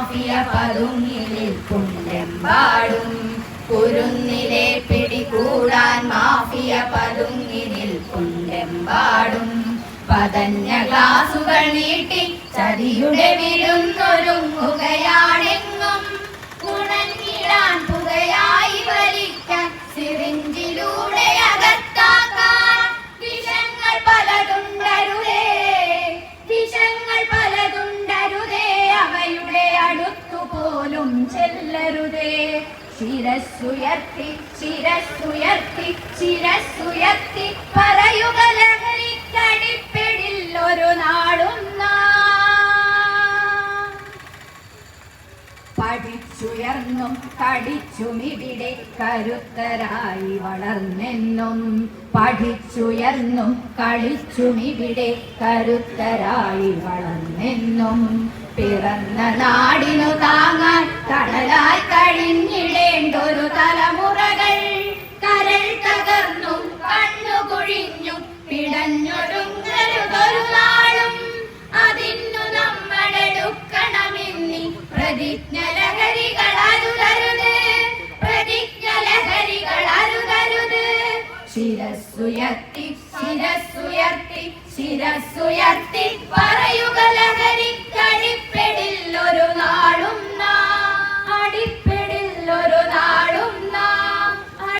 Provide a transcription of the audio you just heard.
Mafia പതുങ്ങിലിൽ പുണ്യമ്പാടും കുരുന്നിലെ പിടികൂടാൻ mafia പതുങ്ങിനിൽ പുണ്യമ്പാടും പതഞ്ഞ ഗ്ലാസുകൾ നീട്ടി ചതിയുടെ വിരുന്നൊരുങ്ങുകയാണെങ്ങും അടുത്തു പോലും ചെല്ലരുതേ. ശിരസ്സുയർത്തി ശിരസ്സുയർത്തി ശിരസ്സുയർത്തി പറയുക ലഹരിക്കടിപ്പിടിൽ ഒരു നാളും പഠിച്ചുയർന്നും കടിച്ചുമിവിടെ കരുത്തരായി വളർന്നെന്നും. പഠിച്ചുയർന്നും കളിച്ചുമിവിടെ കരുത്തരായി വളർന്നെന്നും. പിറന്ന നാടിനു താങ്ങാൻ കടലായി കഴിഞ്ഞിടേണ്ടൊരു തലമുറകൾ. കരൾ തകർന്നും കണ്ണുകുഴിഞ്ഞും പിടഞ്ഞൊരുങ്ങരുതൊരു നാളും. അതിന്നു നമ്മളെടുക്കണമെന്നി പ്രതിജ്ഞ ലഹരികൾ അരുതരുത് പ്രതിജ്ഞ ലഹരികൾ അരുതരുത് ശിരസ്സുയർത്തി ശിരസ്സുയർത്തി ശിരസ്സുയർത്തി